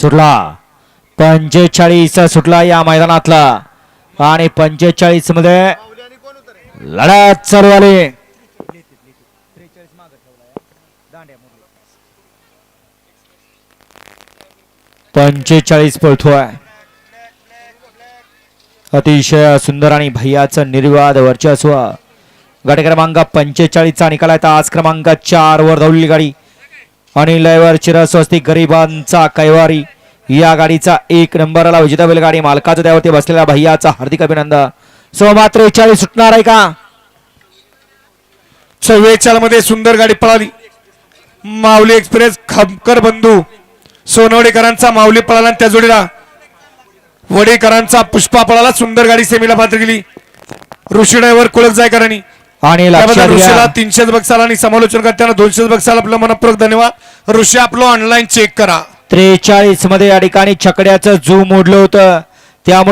सुटला. पंचेचाळीस सुटला या मैदानातला. आणि पंचेचाळीसमध्ये लढत चालू आली पंचेचाळीस पळतोय अतिशय सुंदर आणि भैयाचं निर्वाद वर्चस्व. गाडी क्रमांक पंचेचाळीसचा निकाल आहे. तर आज क्रमांक चार वर धावलेली गाडी. आणि लयवर चिरस्वस्ती गरिबांचा कैवारी. या गाडीचा एक नंबरला विजेता गाडी मालकाचं त्यावरती बसलेल्या भैयाचा हार्दिक अभिनंदन. सो मात्र चाळीस सुटणार आहे का? चव्वेचाळमध्ये सुंदर गाडी पळाली. माऊली एक्सप्रेस खमकर बंधू. सोनवडेकरांचा माऊली पळाला आणि त्या जोडीला. वडेकरांचा पुष्पा पळाला सुंदर गाडी सेमीला पात्र गेली ऋषी ड्रायव्हर कुळक जायकरांनी आणि ऋषीला घ्या तीनशेच बक्षाला आणि समालोचन करताना दोनशेच बक्षाला आपलं मनपूर्वक धन्यवाद. ऋषी आपलं ऑनलाईन चेक करा. त्रेचाळीसमध्ये या ठिकाणी छकड्याचं जू मोडलं होतं. त्यामुळे